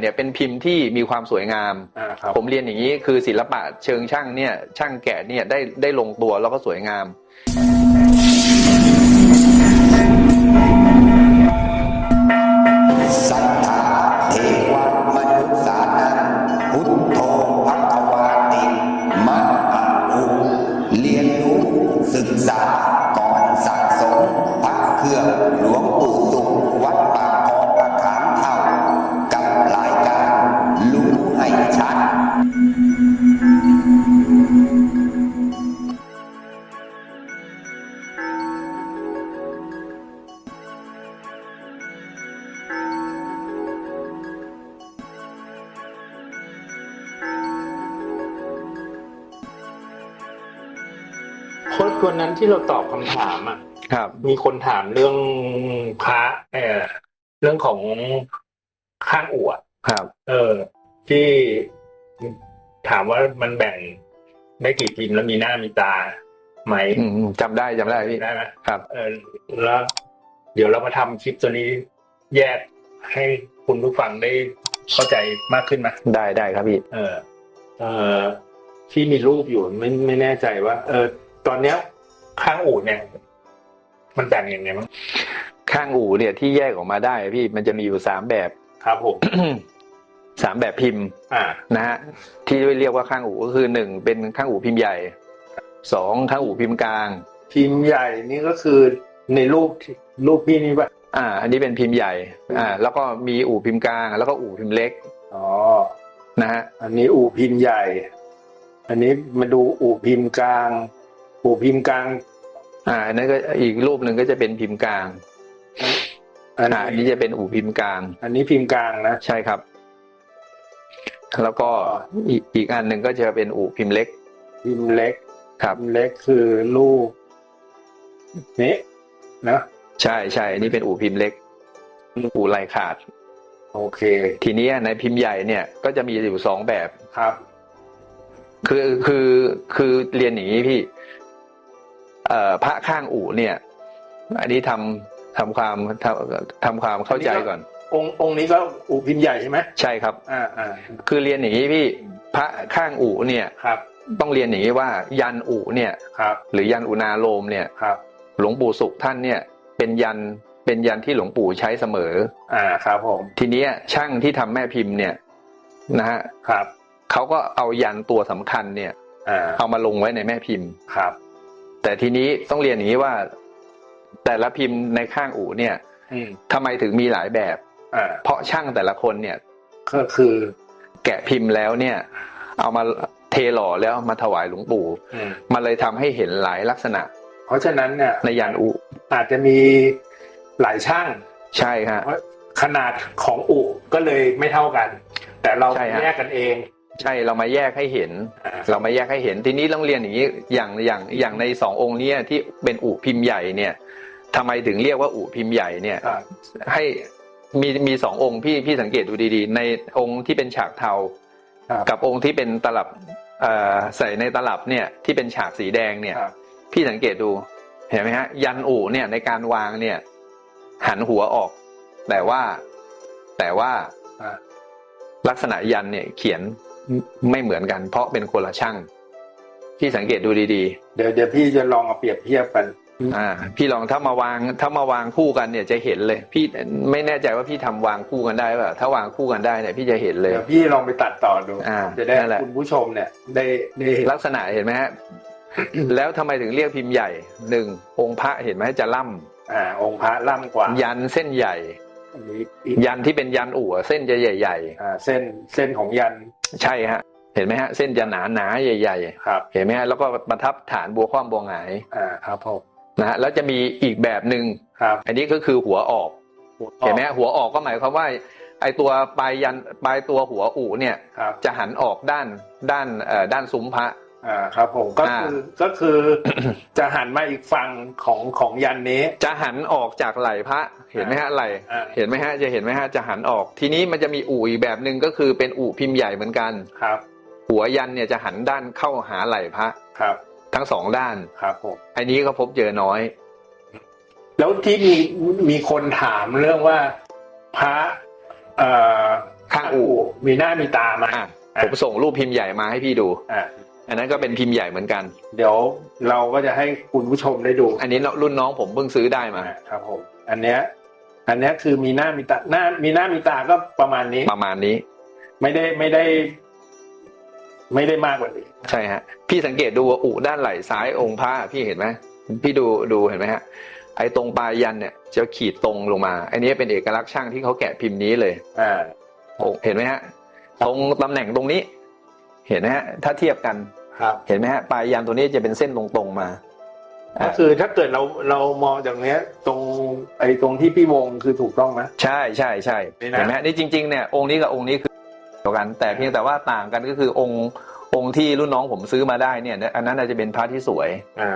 เนี่ยเป็นพิมพ์ที่มีความสวยงาม อ่าครับ ผมเรียนอย่างนี้คือศิลปะเชิงช่างเนี่ยช่างแกะเนี่ยได้ได้ลงตัวแล้วก็สวยงาม ที่เราตอบคำถามอะครับ มีคนถามเรื่องพระเออเรื่องของข้างอวดครับ เออ ที่ถามว่ามันแบ่งได้กี่พิมพ์แล้วมีหน้ามีตาไหมอืมจำได้จำได้พี่ได้ไหมครับ เออแล้ว เดี๋ยวเรามาทำคลิปตัวนี้แยกให้คุณผู้ฟังได้เข้าใจมากขึ้นไหมได้ได้ครับพี่เออเออที่มีรูปอยู่ไม่ไม่แน่ใจว่า เออ ตอนเนี้ย ข้างอู่เนี่ย มันแบ่งยังไงบ้างข้างอู่เนี่ยที่แยกออกมาได้พี่มันจะมีอยู่สามแบบครับผม สามแบบพิมพ์ อ่า นะฮะที่เรียกว่าข้างอู่ก็คือหนึ่งเป็นข้างอู่พิมพ์ใหญ่สองข้างอู่พิมพ์กลาง พิมพ์ใหญ่นี่ก็คือในรูปที่รูปพี่นี่ป่ะอ่า อันนี้เป็นพิมพ์ใหญ่ อ่า แล้วก็มีอู่พิมพ์กลาง แล้วก็อู่พิมพ์เล็กอ๋อนะฮะอันนี้อู่พิมพ์ใหญ่ อันนี้มาดูอู่พิมพ์กลาง อู่พิมพ์กลาง อ่าอันนั้นก็อีกรูปหนึ่งก็จะเป็นพิมพ์กลางอันอ่าอันนี้นี้จะเป็นอู่พิมพ์กลาง อันนี้พิมพ์กลางนะใช่ครับ แล้วก็อีกอีกอันหนึ่งก็จะเป็นอู่พิมพ์เล็ก พิมพ์เล็กครับพิมพ์เล็กคือรูปนี้นะใช่ใช่อันนี้เป็นอู่พิมพ์เล็ก อู่ลายขาด โอเค ทีนี้ในพิมพ์ใหญ่เนี่ยก็จะมีอยู่สองแบบครับ คือคือคือเรียนอย่างนี้พี่เอ่อ พระข้างอู่เนี่ย อันนี้ทำทำความทำทำความเข้าใจก่อน องค์องค์นี้ก็อู่พิมพ์ใหญ่ใช่ไหมใช่ครับอ่าอ่าคือเรียนอย่างนี้พี่พระข้างอู่เนี่ยครับ ต้องเรียนอย่างนี้ว่ายันอู่เนี่ยครับ หรือยันอุณาโลมเนี่ยครับ หลวงปู่สุขท่านเนี่ย เป็นยันเป็นยันที่หลวงปู่ใช้เสมอ อ่าครับผมทีเนี้ยช่างที่ทำแม่พิมพ์เนี่ยนะฮะครับเขาก็เอายันตัวสำคัญเนี่ยอ่าเอามาลงไว้ในแม่พิมพ์ครับ แต่ทีนี้ต้องเรียนอย่างนี้ว่า แต่ละพิมพ์ในข้างอู่เนี่ยอืมทำไมถึงมีหลายแบบอ่าเพราะช่างแต่ละคนเนี่ย ก็คือแกะพิมพ์แล้วเนี่ย เอามาเทหล่อแล้วมาถวายหลวงปู่อืมมันเลยทำให้เห็นหลายลักษณะ เพราะฉะนั้นเนี่ยในยันอู่อาจจะมีหลายช่างใช่ฮะเพราะขนาดของอู่ก็เลยไม่เท่ากัน แต่เราใช่ฮะแยกกันเอง ใช่เรามาแยกให้เห็นอ่าเรามาแยกให้เห็นทีนี้ต้องเรียนอย่างนี้อย่างอย่างอย่างในสององค์เนี้ที่เป็นอู่พิมพ์ใหญ่เนี่ยทำไมถึงเรียกว่าอู่พิมพ์ใหญ่เนี่ยครับให้มีมีสององค์พี่พี่สังเกตดูดีๆ ในองค์ที่เป็นฉากเทาครับกับองค์ที่เป็นตลับเอ่อใส่ในตลับเนี่ยที่เป็นฉากสีแดงเนี่ยครับพี่สังเกตดูเห็นไหมฮะ ยันอู่เนี่ยในการวางเนี่ย หันหัวออก แต่ว่าแต่ว่าอ่าลักษณะยันเนี่ยเขียน ไม่เหมือนกัน เพราะเป็นคนละช่างพี่สังเกตดูดีเดี๋ยวเดี๋ยวพี่จะลองเอาเปรียบเทียบกันๆอ่า พี่ลองถ้ามาวางถ้ามาวางคู่กันเนี่ยจะเห็นเลย พี่ไม่แน่ใจว่าพี่ทำวางคู่กันได้ป่ะถ้าวางคู่กันได้เนี่ยพี่จะเห็นเลยเดี๋ยวพี่ลองไปตัดต่อดูอ่าจะได้นั่นแหละคุณผู้ชมเนี่ย ได้ได้เห็นลักษณะเห็นไหมฮะแล้วทำไมถึงเรียกพิมพ์ใหญ่หนึ่งองค์พระเห็นไหมจะล่อ่า องค์พระล่ำกว่าำยันเส้นใหญ่อันนี้อีก ยันที่เป็นยันอู่อะเส้นจะใหญ่อ่าเส้นเส้นของยันๆใช่ฮะ เห็นไหมฮะ เส้นจะหนาหนาๆใหญ่ครับๆเห็นไหมฮะแล้วก็ประทับฐานบัวคว่ำบัวหงายอ่าครับผมนะฮะแล้วจะมีอีกแบบหนึ่งครับ อันนี้ก็คือหัวออกเห็นไหมฮะหัวออกก็หมายความว่า ไอตัวปลายยันปลายตัวหัวอู่เนี่ยครับจะหันออกด้านด้านเอ่อด้านซุ้มพระ อ่าครับผมก็อ่าคือก็คือจะหันมาอีกฝั่งของของยันนี้ จะหันออกจากไหล่พระเห็นไหมฮะไหล่อ่าเห็นไหมฮะจะเห็นไหมฮะจะหันออก ทีนี้มันจะมีอู่อีกแบบหนึ่งก็คือเป็นอู่พิมพ์ใหญ่เหมือนกันครับ หัวยันเนี่ยจะหันด้านเข้าหาไหล่พระครับ ทั้งสองด้านครับผมอันนี้ก็พบเจอน้อย แล้วที่มีมีคนถามเรื่องว่าพระเอ่อข้างอู่มีหน้ามีตามาอะผมส่งรูปพิมพ์ใหญ่มาให้พี่ดูอะ อันนั้นก็เป็นพิมพ์ใหญ่เหมือนกัน เดี๋ยวเราก็จะให้คุณผู้ชมได้ดูอันนี้รุ่นน้องผมเพิ่งซื้อได้มา ครับผมอันเนี้ยอันเนี้ยคือมีหน้ามีตาหน้ามีหน้ามีตาก็ประมาณนี้ ประมาณนี้ ไม่ได้ไม่ได้ ไม่ได้มากกว่านี้ใช่ฮะ พี่สังเกตดูว่าอุด้านไหล่ซ้ายองค์พระพี่เห็นไหมพี่ดูดูเห็นไหมฮะไอ้ตรงปลายยันเนี่ยจะขีดตรงลงมา อันนี้เป็นเอกลักษณ์ช่างที่เขาแกะพิมพ์นี้เลยอ่าโอ้เห็นไหมฮะ ตรงตำแหน่งตรงนี้ เห็นไหมฮะ ถ้าเทียบกัน ครับ เห็นไหมฮะปลายยันตัวนี้จะเป็นเส้นตรงๆมา ก็คือถ้าเกิดเราเรามองจากเนี้ย ตรงไอ้ตรงที่พี่วงคือถูกต้องไหมใช่ใช่ใช่นี่นะเห็นไหมฮะนี่จริง ๆเนี่ยองค์นี้กับองค์นี้คือเดียวกัน แต่เพียงแต่ว่าต่างกันก็คือองค์องค์ที่รุ่นน้องผมซื้อมาได้เนี่ย อันนั้นอาจจะเป็นพระที่สวยอ่า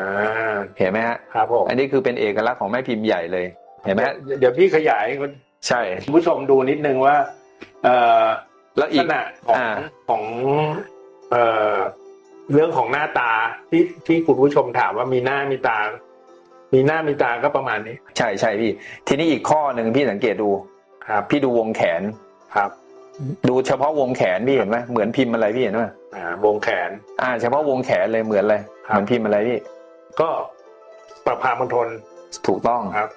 เห็นไหมฮะครับผมอันนี้คือเป็นเอกลักษณ์ของแม่พิมพ์ใหญ่เลยเห็นไหมฮะเดี๋ยวพี่ขยายให้คุณใช่ผู้ชมดูนิดนึงว่า เอ่อแล้วอีลักกษณะของอ่าของเอ่อ เรื่องของหน้าตาที่ที่คุณผู้ชมถามว่ามีหน้ามีตา มีหน้ามีตาก็ประมาณนี้ ใช่ใช่พี่ ทีนี้อีกข้อหนึ่งพี่สังเกตดูครับพี่ดูวงแขนครับ ดูเฉพาะวงแขนพี่เห็นไหมเหมือนพิมพ์อะไรพี่เห็นไหมอ่าวงแขน อ่า เฉพาะวงแขนเลยเหมือนเลยครับเหมือนพิมพ์อะไรพี่ ก็ประพามณฑลถูกต้องครับ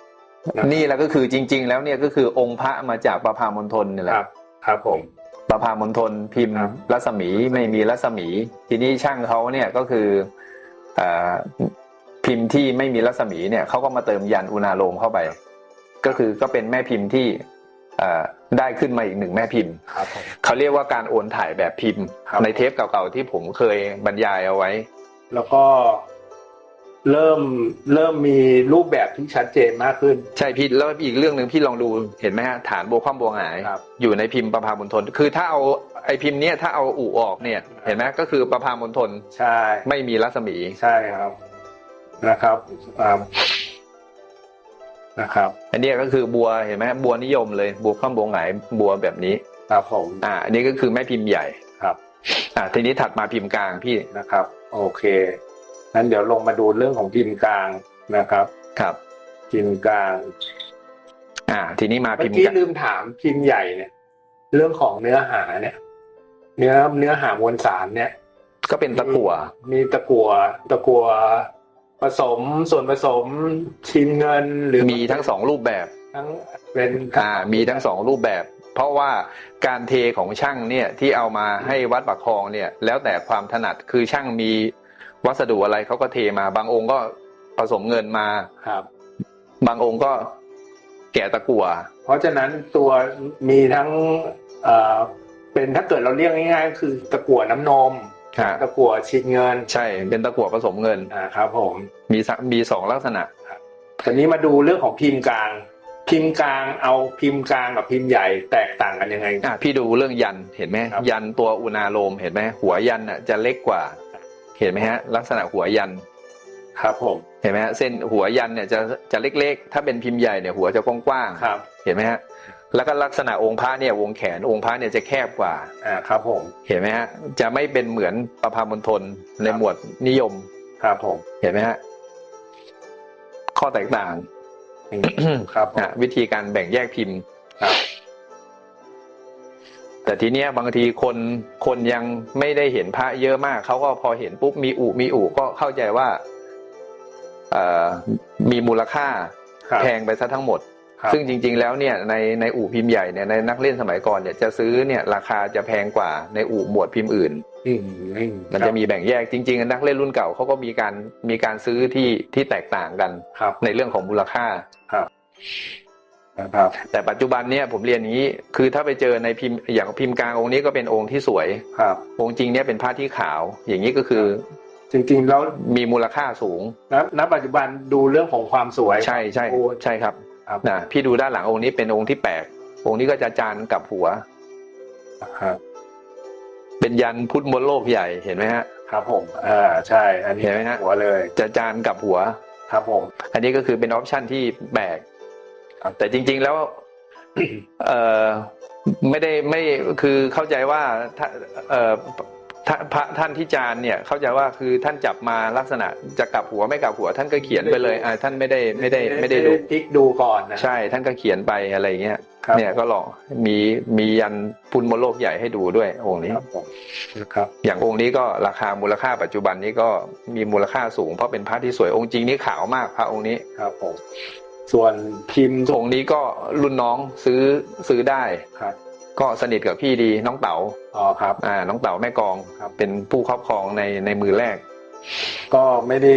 นี่แหละก็คือจริง ๆ แล้วเนี่ยก็คือองค์พระมาจากประพามณฑลนี่แหคละรับ ครับผม ประพามณฑลพิมพ์ครับรัศมีไม่มีรัศมี ทีนี้ช่างเขาเนี่ยก็คือเอ่อพิมพ์ที่ไม่มีรัศมีเนี่ยเขาก็มาเติมยันอุณาโลมเข้าไป ก็คือก็เป็นแม่พิมพ์ที่เอ่อได้ขึ้นมาอีกหนึ่งแม่พิมพ์ครับผมเขาเรียกว่าการโอนถ่ายแบบพิมพ์ครับในเทปเก่าๆที่ผมเคยบรรยายเอาไว้ แล้วก็ เริ่มเริ่มมีรูปแบบที่ชัดเจนมากขึ้น ใช่พี่แล้วอีกเรื่องหนึ่งพี่ลองดูเห็นไหมฮะฐานบัวคว่ำบัวหงาย ครับ อยู่ในพิมพ์ประพามณฑลคือถ้าเอาไอพิมพ์เนี้ยถ้าเอาอู่ออกเนี่ยเห็นไหมก็คือประพามณฑลใช่ ไม่มีรัศมี ใช่ครับนะครับอ่านะครับอันเนี้ยก็คือบัวเห็นไหมบัวนิยมเลยบัวคว่ำบัวหงายบัวแบบนี้ ครับผม อ่า อันนี้ก็คือแม่พิมพ์ใหญ่ครับ อ่าทีนี้ถัดมาพิมพ์กลางพี่ นะครับ โอเค นั้นเดี๋ยวลงมาดูเรื่องของพิมพ์กลางนะครับ ครับพิมพ์กลาง อ่า ทีนี้มาเมื่พิอมพ์กี้กลางลืมถามพิมพ์ใหญ่เนี่ย เรื่องของเนื้อหาเนี่ย เนื้อเนื้อหามวลสารเนี่ย ก็เป็นตะกั่วมีตะกั่วตะกั่วผสมส่วนผสมชิ้นเงินหรือมีทั้งสองรูปแบบ ทั้งเป็นอ่า มีทั้งสองรูปแบบ เพราะว่าการเทของช่างเนี่ยที่เอามาให้วัดปากคลองเนี่ย แล้วแต่ความถนัดคือช่างมี วัสดุอะไรเขาก็เทมา บางองค์ก็ผสมเงินมาครับ บางองค์ก็แกะตะกั่วเพราะฉะนั้นตัวมีทั้งเอ่อเป็นถ้าเกิดเราเรียกง่ายๆก็คือตะกั่วน้ำนมฮะตะกั่วชิ้นเงิน ใช่ เป็นตะกั่วผสมเงินอ่าครับ ผมมีสะมีสองลักษณะทีนี้มาดูเรื่องของพิมพ์กลาง พิมพ์กลางเอาพิมพ์กลางกับพิมพ์ใหญ่แตกต่างกันยังไงอะพี่ดูเรื่องยันเห็นไหมครับยันตัวอุณาโลมเห็นไหมหัวยันอะจะเล็กกว่า เห็นไหมฮะลักษณะหัวยันครับผมเห็นไหมฮะเส้นหัวยันเนี่ยจะจะเล็กๆ ถ้าเป็นพิมพ์ใหญ่เนี่ยหัวจะกว้างครับๆเห็นไหมฮะแล้วก็ลักษณะองค์พระเนี่ยวงแขนองค์พระเนี่ยจะแคบกว่าอ่าครับผมเห็นไหมฮะจะไม่เป็นเหมือนประพามณฑลในครับหมวดนิยมครับผมเห็นไหมฮะข้อแตกต่างอืมครับผมอะวิธีการแบ่งแยกพิมพ์ครับ แต่ทีเนี้ยบางทีคนคนยังไม่ได้เห็นพระเยอะมากเขาก็พอเห็นปุ๊บมีอุมีอุก็เข้าใจว่าเอ่อมีมูลค่าครับแพงไปซะทั้งหมดครับซึ่งจริง ๆ แล้วเนี่ยในในอู่พิมพ์ใหญ่เนี่ยในนักเล่นสมัยก่อนเนี่ยจะซื้อเนี่ยราคาจะแพงกว่าในอู่หมวดพิมพ์อื่นอืมอืมันจะมีแบ่งแยกจริง ๆ นักเล่นรุ่นเก่าเขาก็มีการมีการซื้อที่ที่แตกต่างกันครับในเรื่องของมูลค่า นะครับแต่ปัจจุบันเนี่ยผมเรียนอย่างนี้คือถ้าไปเจอในพิมพ์อย่างพิมพ์กลางองค์นี้ก็เป็นองค์ที่สวยครับองค์จริงเนี่ยเป็นผ้าที่ขาว อย่างนี้ก็คือ จริงๆแล้วมีมูลค่าสูงณณปัจจุบันดูเรื่องของความสวยใช่ใช่โอ้ใช่ครับครับนะพี่ดูด้านหลังองค์นี้เป็นองค์ที่แปลกองค์นี้ก็จะจานกับหัวครับเป็นยันพุทธมนโลกใหญ่เห็นไหมฮะ ครับผมอ่าใช่ อันนี้เห็นไหมฮะหัวเลย จะจานกับหัว ครับผม อันนี้ก็คือเป็นออปชันที่แปลก ครับ แต่จริง ๆแล้วเออไม่ได้ไม่คือเข้าใจว่าถ้าเออท่านพระท่านที่จานเนี่ยเข้าใจว่าคือท่านจับมาลักษณะจะกลับหัวไม่กลับหัว ท่านก็เขียนไปเลยอ่าท่านไม่ได้ไม่ได้ไม่ได้ดูพลิกดูก่อนนะใช่ท่านก็เขียนไปอะไรเงี้ยครับเนี่ยก็หลอกมีมียันพุนมโลกใหญ่ให้ดูด้วยองค์นี้ครับผมนะครับอย่างองค์นี้ก็ราคามูลค่าปัจจุบันนี้ก็มีมูลค่าสูงเพราะเป็นพระที่สวยองค์จริงนี่ขาวมากพระองค์นี้ครับผม ส่วนพิมพ์องค์นี้ก็รุ่นน้องซื้อซื้อได้ครับ ก็สนิทกับพี่ดีน้องเต๋าอ๋อครับอ่าน้องเต๋าแม่กองครับ เป็นผู้ครอบครองในในมือแรก ก็ไม่ได้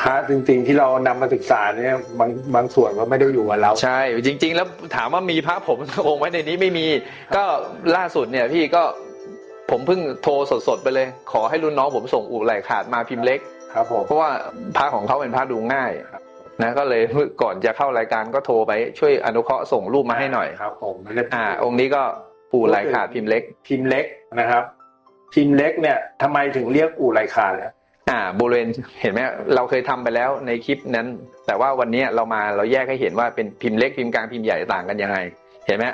พระจริงๆที่เรานำมาศึกษาเนี่ยบางบางส่วนก็ไม่ได้อยู่กับเราใช่ จริง ๆ แล้วถามว่ามีพระผมองค์ไว้ในนี้ไม่มี ก็ล่าสุดเนี่ยพี่ก็ผมเพิ่งโทรสดๆไปเลย ขอให้รุ่นน้องผมส่งอู่ไหลขาดมาพิมพ์เล็ก ครับผมเพราะว่าพระของเขาเป็นพระดูง่าย นะก็เลยก่อนจะเข้ารายการก็โทรไปช่วยอนุเคราะห์ส่งรูปมาให้หน่อยครับผมไม่ได้อ่า องค์นี้ก็ปูไหลขาดพิมพ์เล็ก พิมพ์เล็กนะครับ พิมพ์เล็กเนี่ยทำไมถึงเรียกอู่ไรคาแล้วอ่าบริเวณเห็นไหมเราเคยทำไปแล้วในคลิปนั้น แต่ว่าวันนี้เรามาเราแยกให้เห็นว่าเป็นพิมพ์เล็กพิมพ์กลางพิมพ์ใหญ่ต่างกันยังไง เห็นไหม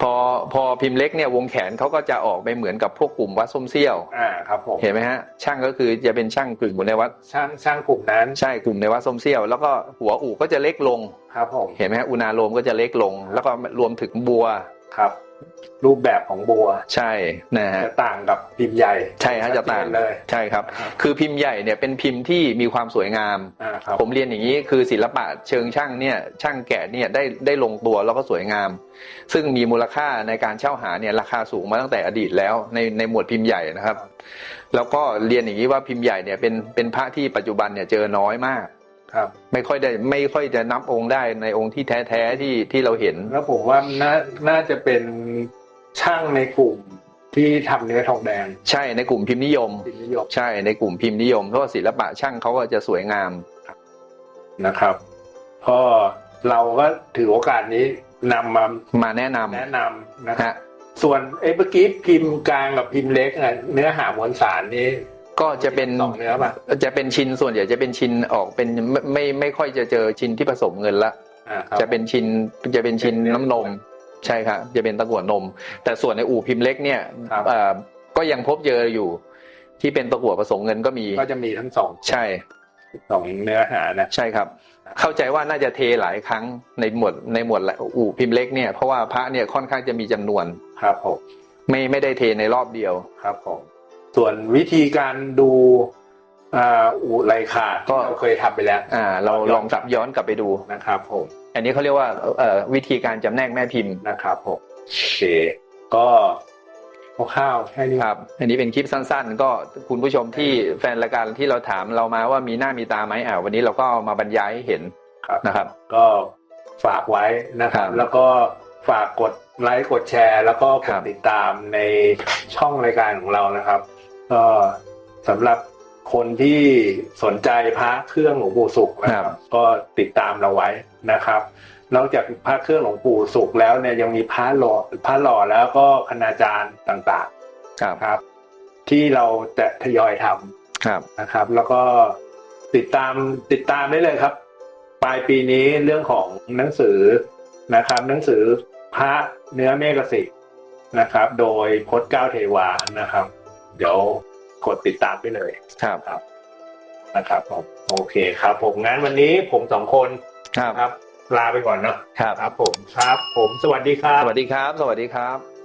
พอพอพิมพ์เล็กเนี่ยวงแขนเขาก็จะออกไปเหมือนกับพวกกลุ่มวัดส้มเซี่ยวอ่าครับผมเห็นไหมฮะช่างก็คือจะเป็นช่างกลุ่มในวัดช่างช่างกลุ่มนั้นใช่กลุ่มในวัดส้มเซี่ยว แล้วก็หัวอู่ก็จะเล็กลงครับผมเห็นไหมฮะอุณาโลมก็จะเล็กลง แล้วก็รวมถึงบัว ครับ รูปแบบของบัวใช่นะฮะจะต่างกับพิมพ์ใหญ่ใช่ฮะจะต่างชัดเนเลยใช่ครับครับ คือพิมพ์ใหญ่เนี่ยเป็นพิมพ์ที่มีความสวยงามอ่าครับผมเรียนอย่างนี้คือศิลปะเชิงช่างเนี่ยช่างแกะเนี่ยได้ได้ลงตัวแล้วก็สวยงาม ซึ่งมีมูลค่าในการเช่าหาเนี่ยราคาสูงมาตั้งแต่อดีตแล้วในในหมวดพิมพ์ใหญ่นะครับ แล้วก็เรียนอย่างนี้ว่าพิมพ์ใหญ่เนี่ยเป็นเป็นพระที่ปัจจุบันเนี่ยเจอน้อยมาก ครับ ไม่ค่อยได้ไม่ค่อยจะนับองค์ได้ในองค์ที่แท้แท้ๆที่ที่เราเห็น แล้วผมว่าน่าน่าจะเป็นช่างในกลุ่มที่ทำเนื้อทองแดง ใช่ในกลุ่มพิมพ์นิยมพิมพ์นิยม ใช่ในกลุ่มพิมพ์นิยมเพราะว่าศิลปะช่างเขาก็จะสวยงามนะครับก็เราก็ถือโอกาสนี้นำมามาแนะนำแนะนำนะครัฮะบส่วนเอ้เมื่อกี้พิมพ์กลางกับพิมพ์เล็กอะเนื้อหามวลสารนี้ ก็จะเป็นสองเนื้อป่ะจะเป็นชิ้นส่วนใหญ่จะเป็นชิ้นออกเป็นไม่ไม่ไม่ค่อยจะเจอชิ้นที่ผสมเงินละอ่าครับจะเป็นชิ้นจะเป็นชิ้นเป็นเนื้อน้ำนมใช่ครับจะเป็นตะกั่วนม แต่ส่วนในอู่พิมพ์เล็กเนี่ยครับเอ่อก็ยังพบเจออยู่ ที่เป็นตะกั่วผสมเงินก็มี ก็จะมีทั้งสองใช่สองเนื้อหานะใช่ครับ เข้าใจว่าน่าจะเทหลายครั้งในหมวดในหมวดอู่พิมพ์เล็กเนี่ยเพราะว่าพระเนี่ยค่อนข้างจะมีจำนวนครับผมไม่ไม่ได้เทในรอบเดียวครับผม ส่วนวิธีการดูอ่าอู่ไรขาดก็ก็เราเคยทำไปแล้วอ่าเราลองกลับย้อนกลับไปดูนะครับผมอันนี้เขาเรียกว่าเอ่อวิธีการจำแนกแม่พิมพ์นะครับผมโอเคก็คร่าวๆแค่นี้ครับ อันนี้เป็นคลิปสั้นๆ ก็คุณผู้ชมที่แฟนรายการที่เราถามเรามาว่ามีหน้ามีตาไหมอ่าวันนี้เราก็เอามาบรรยายให้เห็นครับนะครับ ก็ฝากไว้นะครับครับ แล้วก็ฝากกดไลค์กดแชร์ แล้วก็กครัดบติดตามในช่องรายการของเรานะครับ ก็สำหรับคนที่สนใจพระเครื่องหลวงปู่สุขนะครับ ก็ติดตามเราไว้นะครับ นอกจากพระเครื่องหลวงปู่สุขแล้วเนี่ยยังมีพระหล่อพระหล่อแล้วก็คณาจารย์ต่างครับๆครับ ที่เราจะทยอยทำครับนะครับ แล้วก็ติดตามติดตามได้เลยครับ ปลายปีนี้เรื่องของหนังสือนะครับ หนังสือพระเนื้อเมฆสิทธิ์นะครับ โดยพจน์เก้าเทวานะครับ เดี๋ยวกดติดตามไปเลยครับนะครับผมโอเคครับ ผมงั้นวันนี้ผมสองคนครับครับ ลาไปก่อนเนาะครับ ครับผมครับ ผมสวัสดีครับ สวัสดีครับ สวัสดีครับ